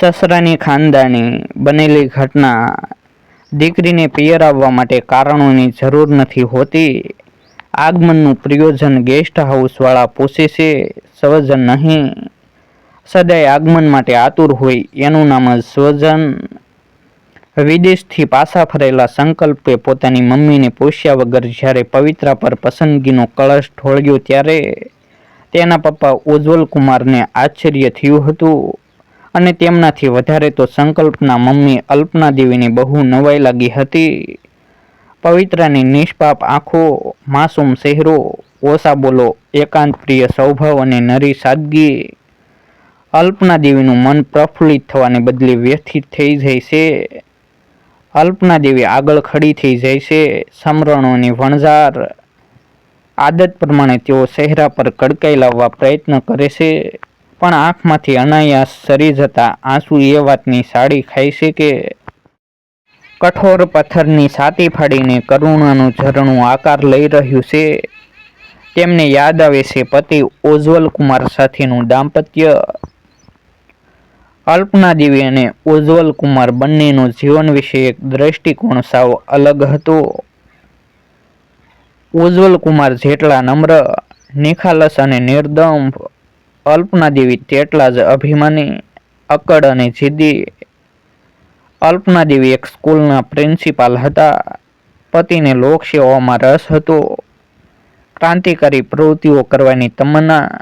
સસરાની ખાનદાની બનેલી ઘટના દીકરીને પિયર આવવા માટે કારણોની જરૂર નથી હોતી. આગમનનું પ્રયોજન ગેસ્ટ હાઉસવાળા પૂછે છે, સ્વજન નહીં. સદાય આગમન માટે આતુર હોય એનું નામ જ સ્વજન. વિદેશથી પાછા ફરેલા સંકલ્પે પોતાની મમ્મીને પૂછ્યા વગર જ્યારે પવિત્રા પર પસંદગીનો કળશ ઢોળ્યો ત્યારે તેના પપ્પા ઉજ્જવલ કુમારને આશ્ચર્ય થયું હતું. અને તેમનાથી વધારે તો સંકલ્પના મમ્મી અલ્પના દેવીની બહુ નવાઈ લાગી હતી. પવિત્રાની નિષ્પાપ આંખો, માસૂમ ચહેરો, ઓછા બોલો, એકાંત પ્રિય સ્વભાવ અને નરી સાદગી. અલ્પના દેવીનું મન પ્રફુલ્લિત થવાને બદલે વ્યથિત થઈ જાય છે. અલ્પના દેવી આગળ ખડી થઈ જાય છે, સમરણોની વણઝાર. આદત પ્રમાણે તેઓ ચહેરા પર કડકાઈ લાવવા પ્રયત્ન કરે છે. પણ આંખમાંથી અનાયાસ સરી જતા આંસુ એ વાતની સાડી ખાય છે કે? કઠોર પથ્થરની સાતી ફાડીને કરુણાનું ઝરણું આકાર લઈ રહ્યું છે. તેમને યાદ આવે છે પતિ ઉજ્જવલ કુમાર સાથેનું દાંપત્ય. અલ્પના દેવી અને ઉજ્જવલ કુમાર બંનેનો જીવન વિશે એક દ્રષ્ટિકોણ સાવ અલગ હતો. ઉજ્જવલ કુમાર જેટલા નમ્ર, નિખાલસ અને નિર્દંભ અલ્પના દેવી તેટલા જ અભિમાની અકડ અને જિદ્દી અલ્પના દેવી એક સ્કૂલના પ્રિન્સિપાલ હતા. પતિને લોકસેવામાં રસ હતો. ક્રાંતિકારી પ્રવૃત્તિઓ કરવાની તમન્ના.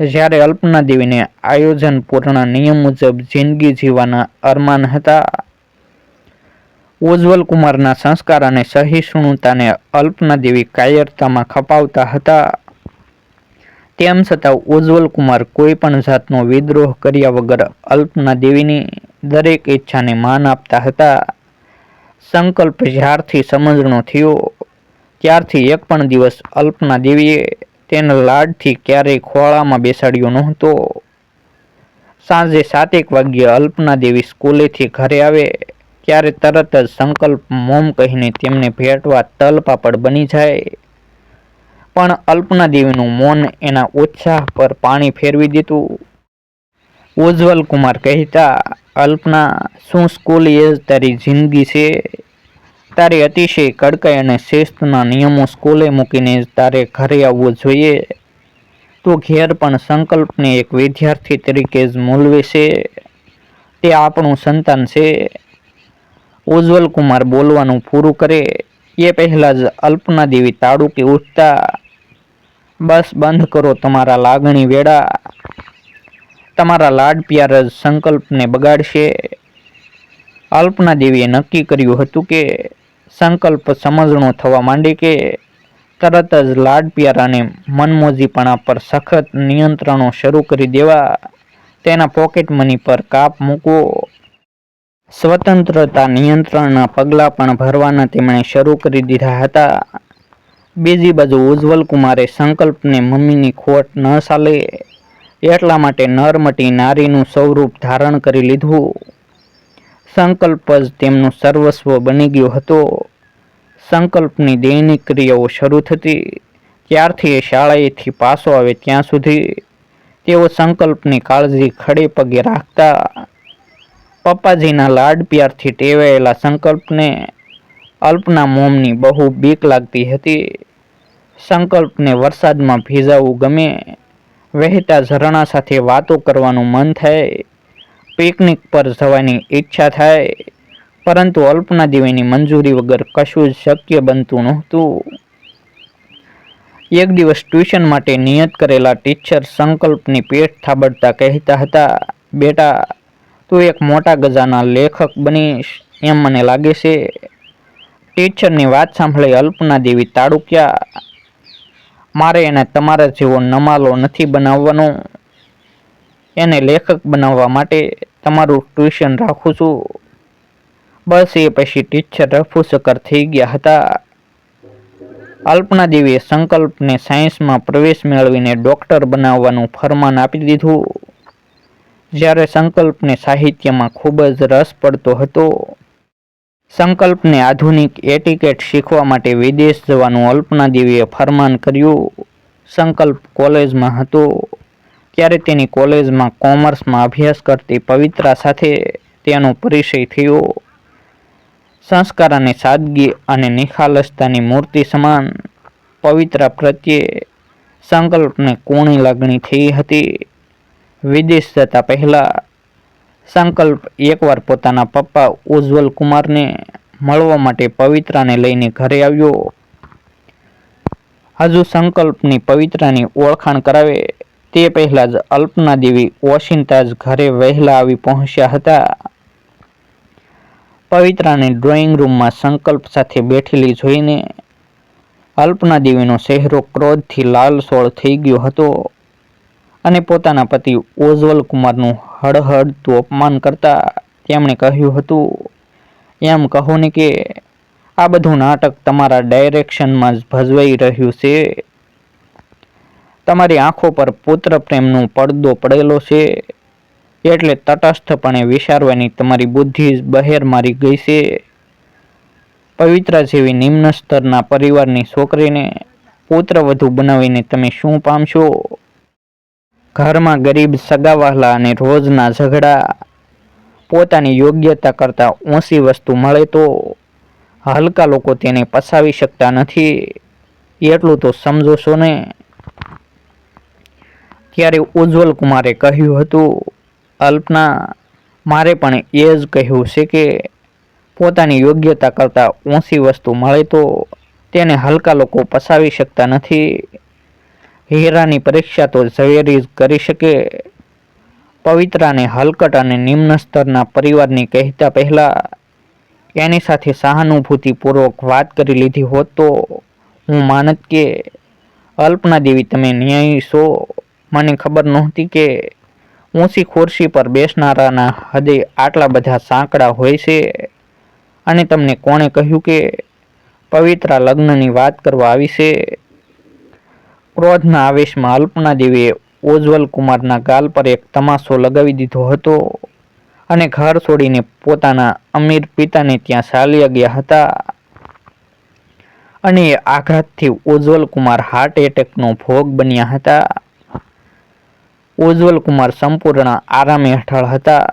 જ્યારે અલ્પના દેવીને આયોજનપૂર્ણ નિયમ મુજબ જિંદગી જીવવાના અરમાન હતા. ઉજ્જવલ કુમારના સંસ્કાર અને સહિષ્ણુતાને અલ્પના દેવી કાયરતામાં ખપાવતા હતા. તેમ છતાં ઉજ્જવલ કુમાર કોઈ પણ જાતનો વિદ્રોહ કર્યા વગર અલ્પના દેવીની દરેક ઈચ્છાને માન આપતા હતા. સંકલ્પ જ્યારથી સમજણો થયો, ત્યારથી એક પણ દિવસ અલ્પના દેવીએ તેના લાડથી ક્યારેય ખોળામાં બેસાડ્યો નહોતો. સાંજે સાતેક વાગ્યે અલ્પના દેવી સ્કૂલેથી ઘરે આવે, ત્યારે તરત જ સંકલ્પ મોમ કહીને તેમને ભેટવા તલપાપડ બની જાય. પણ અલ્પના મૌન એના ઉત્સાહ પર પાણી ફેરવી દીધું. ઉજ્જવલ કુમાર કહેતા, અલ્પના, શું સ્કૂલ એ તારી જિંદગી છે? તારે અતિશય કડકાઈ અને શિસ્તના નિયમો સ્કૂલે મૂકીને તારે ઘરે આવવું જોઈએ. તો ઘેર પણ સંકલ્પને એક વિદ્યાર્થી તરીકે જ મૂલવે છે. તે આપણું સંતાન છે. ઉજ્જવલ કુમાર બોલવાનું પૂરું કરે. એ પહેલાં જ અલ્પના દેવી તાળુકી ઉઠતા બસ બંધ કરો તમારા લાગણી વેડા તમારા લાડ પ્યાર સંકલ્પને બગાડશે. અલ્પના દેવીએ નક્કી કર્યું હતું કે સંકલ્પ સમજણો થવા માંડે કે તરત જ લાડ પ્યાર અને મનમોજીપણા પર સખત નિયંત્રણો શરૂ કરી દેવા. તેના પોકેટ મની પર કાપ મૂકવો. સ્વતંત્રતા નિયંત્રણના પગલાં પણ ભરવાના તેમણે શરૂ કરી દીધા હતા. બીજી બાજુ ઉજ્જવલ કુમારે સંકલ્પને મમ્મીની ખોટ ન ચાલે એટલા માટે નરમટી નારીનું સ્વરૂપ ધારણ કરી લીધું. સંકલ્પ જ તેમનું સર્વસ્વ બની ગયો હતો. સંકલ્પની દૈનિક ક્રિયાઓ શરૂ થતી, ત્યારથી એ શાળાએથી પાછો આવે ત્યાં સુધી તેઓ સંકલ્પની કાળજી ખડે પગે રાખતા, પપ્પાજીના લાડ પ્યારથી ટેવાયેલા સંકલ્પને અલ્પના મોમની બહુ બીક લાગતી હતી. સંકલ્પને વરસાદમાં ભીજાવું ગમે, વહેતા ઝરણા સાથે વાતો કરવાનું મન થાય, પિકનિક પર જવાની ઈચ્છા થાય, પરંતુ અલ્પના દેવીની મંજૂરી વગર કશું જ શક્ય બનતું નહોતું. એક દિવસ ટ્યુશન માટે નિયત કરેલા ટીચર સંકલ્પની પેટ થાબડતા કહેતા હતા, બેટા, તું એક મોટા ગજાના લેખક બનીશ, એમ મને લાગે છે ટીચરની વાત સાંભળી અલ્પના દેવી તાડુક્યા, મારે એને તમારા જેવો નમાલો નથી બનાવવાનો. એને લેખક બનાવવા માટે તમારું ટ્યુશન રાખું છું. બસ એ પછી ટીચર રફુસકર થઈ ગયા હતા. અલ્પના દેવીએ સંકલ્પને સાયન્સમાં પ્રવેશ મેળવીને ડૉક્ટર બનાવવાનું ફરમાન આપી દીધું. જ્યારે સંકલ્પને સાહિત્યમાં ખૂબ જ રસ પડતો હતો સંકલ્પને આધુનિક એટિકેટ શીખવા માટે વિદેશ જવાનું અલ્પના દેવીએ ફરમાન કર્યું. સંકલ્પ કોલેજમાં હતો. ત્યારે તેની કોલેજમાં કોમર્સમાં અભ્યાસ કરતી પવિત્રા સાથે તેનો પરિચય થયો. સંસ્કાર અને સાદગી અને નિખાલસતાની મૂર્તિ સમાન પવિત્રા પ્રત્યે સંકલ્પને કોણી લાગણી થઈ હતી. વિદેશ જતા પહેલા સંકલ્પ એકવાર પોતાના પપ્પા ઉજ્જવલ કુમારને મળવા માટે પવિત્રાને લઈને ઘરે આવ્યો. હજુ સંકલ્પની પવિત્રાની ઓળખાણ કરાવે તે પહેલા જ અલ્પના દેવી ઓશિંતા જ ઘરે વહેલા આવી પહોંચ્યા હતા. પવિત્રાને ડ્રોઈંગ રૂમમાં સંકલ્પ સાથે બેઠેલી જોઈને અલ્પના દેવીનો ચહેરો ક્રોધથી લાલસોળ થઈ ગયો હતો. અને પોતાના પતિ ઓઝવલ કુમારનું હળહળતું અપમાન કરતા તેમણે કહ્યું હતું. એમ કહો ને કે, આ બધું નાટક તમારા ડાયરેક્શનમાં જ ભજવાઈ રહ્યું છે. તમારી આંખો પર પુત્ર પ્રેમનો પડદો પડેલો છે. એટલે તટસ્થપણે વિચારવાની તમારી બુદ્ધિ જ બહેર મારી ગઈ છે. પવિત્ર જેવી નિમ્ન સ્તરના પરિવારની છોકરીને પુત્ર વધુ બનાવીને તમે શું પામશો? ઘરમાં ગરીબ સગાવહાલા અને રોજના ઝઘડા, પોતાની યોગ્યતા કરતાં ઊંચી વસ્તુ મળે તો હલકા લોકો તેને પસાવી શકતા નથી. એટલું તો સમજોશો ને? ત્યારે ઉજ્જવલ કુમારે કહ્યું હતું, અલ્પના, મારે પણ એ જ કહ્યું છે કે પોતાની યોગ્યતા કરતાં ઊંચી વસ્તુ મળે તો તેને હલકા લોકો પસાવી શકતા નથી. હીરાની પરીક્ષા તો ઝવેરી કરી શકે. પવિત્રાને હલકટ અને નિમ્ન સ્તરના પરિવારની કહેતા પહેલા એની સાથે સહાનુભૂતિપૂર્વક વાત કરી લીધી હોત તો હું માનત કે અલ્પના દેવી તમે ન્યાયી છો. મને ખબર નહોતી કે ઊંચી ખુરશી પર બેસનારાના હદે આટલા બધા સાંકડા હોય છે. અને તમને કોણે કહ્યું કે પવિત્રા લગ્નની વાત કરવા આવી છે? ક્રોધના આવેશમાં અલ્પના દેવીએ કુમારના ગાલ પર એક તમાશો લગાવી દીધો હતો અને ઘર છોડીને પોતાના અમીર પિતાને ત્યાં ચાલ્યા ગયા હતા. અને આઘાતથી ઉજ્જવલ હાર્ટ એટેકનો ભોગ બન્યા હતા. ઉજ્જવલ કુમાર સંપૂર્ણ આરામ હેઠળ હતા.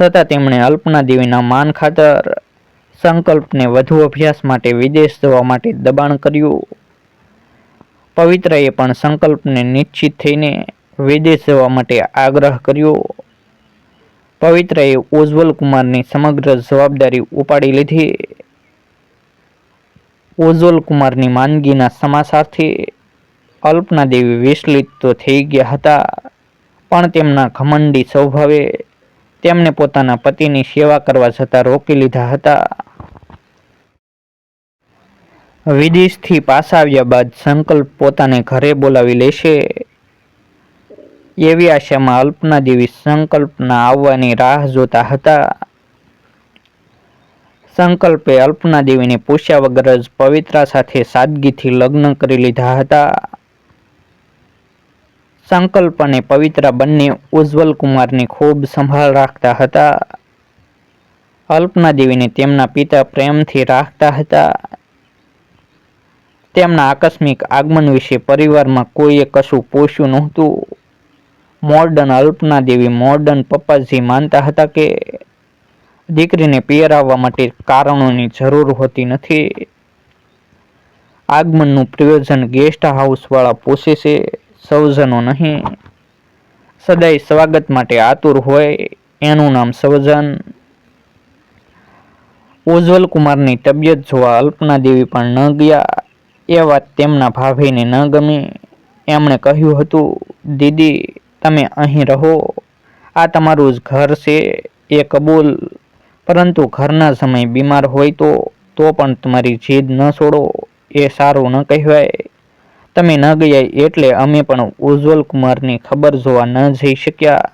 છતાં તેમણે અલ્પના દેવીના માન ખાતર સંકલ્પને વધુ અભ્યાસ માટે વિદેશ જવા માટે દબાણ કર્યું. પવિત્રએ પણ સંકલ્પને નિશ્ચિત થઈને વિદેશ જવા માટે આગ્રહ કર્યો. પવિત્રએ ઉજ્જવલ સમગ્ર જવાબદારી ઉપાડી લીધી. ઉજ્જવલ માંદગીના સમાચારથી અલ્પના દેવી વિચલિત તો થઈ ગયા હતા, પણ તેમના ઘમંડી સ્વભાવે તેમને પોતાના પતિની સેવા કરવા જતાં રોકી લીધા હતા. વિદેશથી પાછા આવ્યા બાદ સંકલ્પ પોતાને ઘરે બોલાવી લેશે. એવી આશામાં અલ્પના દેવી સંકલ્પના આવવાની રાહ જોતા હતા. સંકલ્પે અલ્પના દેવીને પૂછ્યા વગર જ પવિત્રા સાથે સાદગીથી લગ્ન કરી લીધા હતા. સંકલ્પ અને પવિત્રા બંને ઉજ્જવલ કુમારની ખૂબ સંભાળ રાખતા હતા. અલ્પના દેવીને તેમના પિતા પ્રેમથી રાખતા હતા. તેમના આકસ્મિક આગમન વિશે પરિવારમાં કોઈએ કશું પૂછ્યું નહોતું. મોર્ડન અલ્પના દેવી મોર્ડન પપ્પાજી માનતા હતા કે દીકરીને પિયરાવવા માટે કારણોની જરૂર હોતી નથી. આગમનનું પ્રયોજન ગેસ્ટ હાઉસવાળા પૂછે છે, સવજનો નહીં. સદાય સ્વાગત માટે આતુર હોય, એનું નામ સવજન. ઉજ્જવલ કુમારની તબિયત જોવા અલ્પના દેવી પણ ન ગયા. એ વાત તેમના ભાભીને ન ગમી. એમણે કહ્યું હતું, દીદી, તમે અહીં રહો. આ તમારું જ ઘર છે, એ કબૂલ. પરંતુ ઘરના સમય બીમાર હોય તો તો પણ તમારી જીદ ન છોડો. એ સારું ન કહેવાય. તમે ન ગયા એટલે અમે પણ ઉજ્જવલ કુમારની ખબર જોવા ન જઈ શક્યા.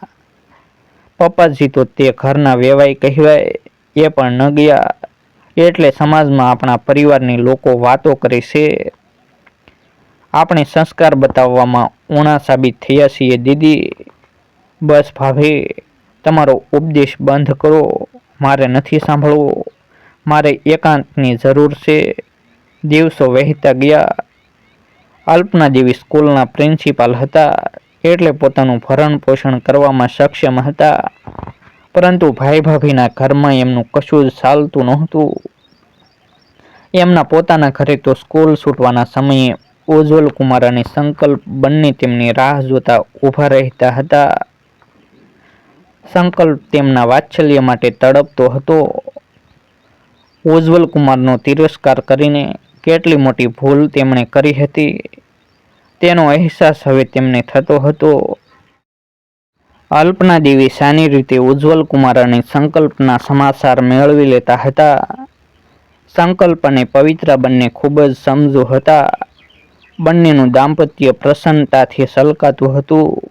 પપ્પાજી તો તે ઘરના વેવાય કહેવાય. એ પણ ન ગયા. એટલે સમાજમાં આપણા પરિવારની લોકો વાતો કરે છે. આપણે સંસ્કાર બતાવવામાં ઊણા સાબિત થયા છીએ. દીદી, બસ ભાભી, તમારો ઉપદેશ બંધ કરો. મારે નથી સાંભળવો. મારે એકાંતની જરૂર છે. દિવસો વહેતા ગયા. અલ્પના દેવી સ્કૂલના પ્રિન્સિપાલ હતા. એટલે પોતાનું ભરણ પોષણ કરવામાં સક્ષમ હતા. પરંતુ ભાઈ ભાભીના ઘરમાં એમનું કશું જ ચાલતું નહોતું. એમના પોતાના ઘરે તો સ્કૂલ છૂટવાના સમયે ઉજ્જવલ કુમાર અને સંકલ્પ બંને તેમની રાહ જોતા ઊભા રહેતા હતા. સંકલ્પ તેમના વાત્સલ્ય માટે તડપતો હતો. ઉજ્જવલ કુમારનો તિરસ્કાર કરીને કેટલી મોટી ભૂલ તેમણે કરી હતી. તેનો અહેસાસ હવે તેમને થતો હતો. અલ્પના દેવી સાની રીતે ઉજ્જવલ કુમાર અને સંકલ્પના સમાચાર મેળવી લેતા હતા. સંકલ્પ અને પવિત્રા બંને ખૂબ જ સમજુ હતા. બંનેનું દાંપત્ય પ્રસન્નતાથી સલકાતું હતું.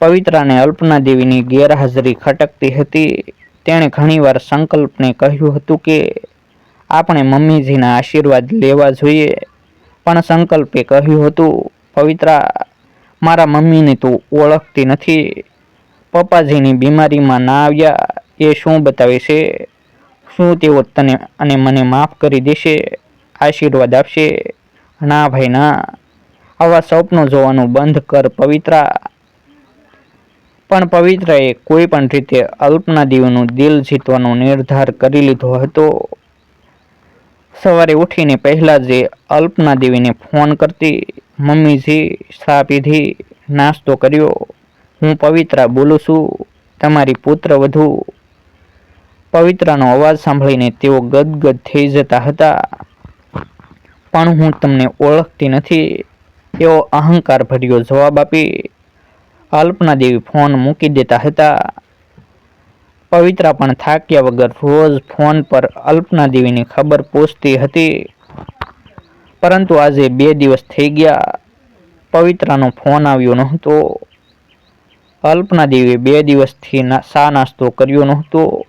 પવિત્રાને અલ્પના દેવીની ગેરહાજરી ખટકતી હતી. તેણે ઘણીવાર સંકલ્પને કહ્યું હતું કે, આપણે મમ્મીજીના આશીર્વાદ લેવા જોઈએ. પણ સંકલ્પે કહ્યું હતું, પવિત્રા મારા મમ્મીને તું ઓળખતી નથી. પપ્પાજીની બીમારીમાં ના આવ્યા એ શું બતાવે છે? શું તેઓ તને અને મને માફ કરી દેશે? આશીર્વાદ આપશે? ના ભાઈ, ના. આવા સ્વપ્નો જોવાનું બંધ કર પવિત્રા. પણ પવિત્રાએ કોઈ પણ રીતે અલ્પના દેવીનું દિલ જીતવાનો નિર્ધાર કરી લીધો હતો. સવારે ઉઠીને પહેલાં જે અલ્પના દેવીને ફોન કરતી મમ્મીજી ચા નાસ્તો કર્યો. હું પવિત્રા બોલું છું, તમારી પુત્ર વધુ. પવિત્રાનો અવાજ સાંભળીને તેઓ ગદગદ થઈ જતા હતા. પણ હું તમને ઓળખતી નથી, એવો અહંકાર ભર્યો જવાબ આપી અલ્પના દેવી ફોન મૂકી દેતા હતા. પવિત્રા પણ થાક્યા વગર રોજ ફોન પર અલ્પના દેવીની ખબર પૂછતી હતી. પરંતુ આજે બે દિવસ થઈ ગયા. પવિત્રાનો ફોન આવ્યો નહોતો. અલ્પના દેવીએ બે દિવસથી સા નાસ્તો કર્યો નહોતો.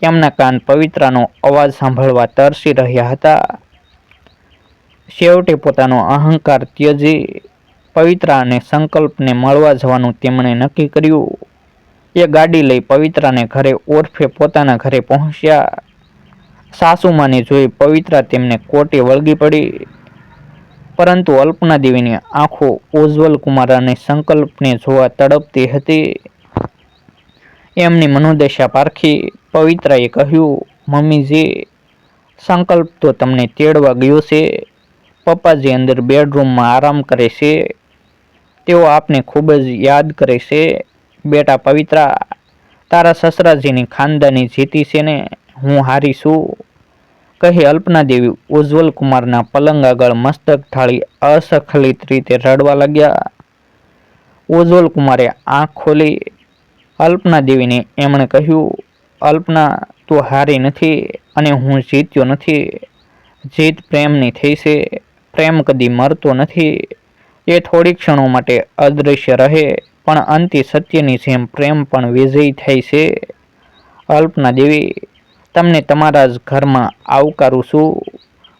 તેમના કાન પવિત્રાનો અવાજ સાંભળવા તરસી રહ્યા હતા. છેવટે પોતાનો અહંકાર ત્યજી. પવિત્રાને સંકલ્પને મળવા જવાનું તેમણે નક્કી કર્યું. એ ગાડી લઈ પવિત્રાને ઘરે ઓરફે પોતાના ઘરે પહોંચ્યા. સાસુમાને જોઈ પવિત્રા તેમને કોટે વળગી પડી. પરંતુ અલ્પના દેવીની આંખો ઉજ્જવલ કુમાર અને સંકલ્પને જોવા તડપતી હતી. એમની મનોદશા પારખી પવિત્રાએ કહ્યું, મમ્મીજી, સંકલ્પ તો તમને તેડવા ગયો છે. પપ્પાજી અંદર બેડરૂમમાં આરામ કરે છે. તેઓ આપને ખૂબ જ યાદ કરે છે. બેટા પવિત્રા, તારા સસરાજીની ખાનદાની જીતી છે ને હું હારી છું. કહી અલ્પના દેવી ઉજ્જવલ કુમારના પલંગ આગળ મસ્તક ઠાળી અસખલિત રીતે રડવા લાગ્યા. ઉજ્જવલ કુમારે આંખ ખોલી. અલ્પના દેવીને એમણે કહ્યું, અલ્પના, તું હારી નથી અને હું જીત્યો નથી. જીત પ્રેમની થઈ છે. પ્રેમ કદી મરતો નથી. એ થોડી ક્ષણો માટે અદૃશ્ય રહે, પણ અંતે સત્યની જેમ પ્રેમ પણ વિજયી થાય છે. અલ્પના દેવી તમને તમારા જ ઘરમાં આવકારું છું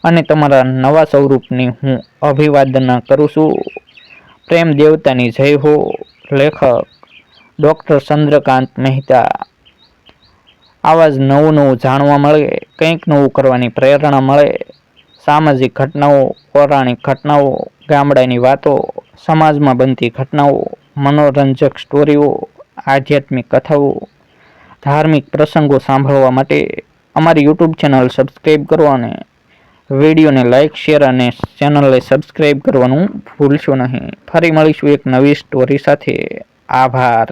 અને તમારા નવા સ્વરૂપની હું અભિવાદના કરું છું. પ્રેમ દેવતાની જય હો, લેખક ડૉક્ટર ચંદ્રકાંત મહેતા. આવા જ નવું નવું જાણવા મળે, કંઈક નવું કરવાની પ્રેરણા મળે. સામાજિક ઘટનાઓ, પૌરાણિક ઘટનાઓ, ગામડાની વાતો, સમાજમાં બનતી ઘટનાઓ, મનોરંજક સ્ટોરીઓ, આધ્યાત્મિક કથાઓ, ધાર્મિક પ્રસંગો સાંભળવા માટે અમારી યુટ્યુબ ચેનલ સબસ્ક્રાઈબ કરો અને વિડીયોને લાઇક શેર અને ચેનલને સબસ્ક્રાઈબ કરવાનું ભૂલશો નહીં. ફરી મળીશું એક નવી સ્ટોરી સાથે. આભાર.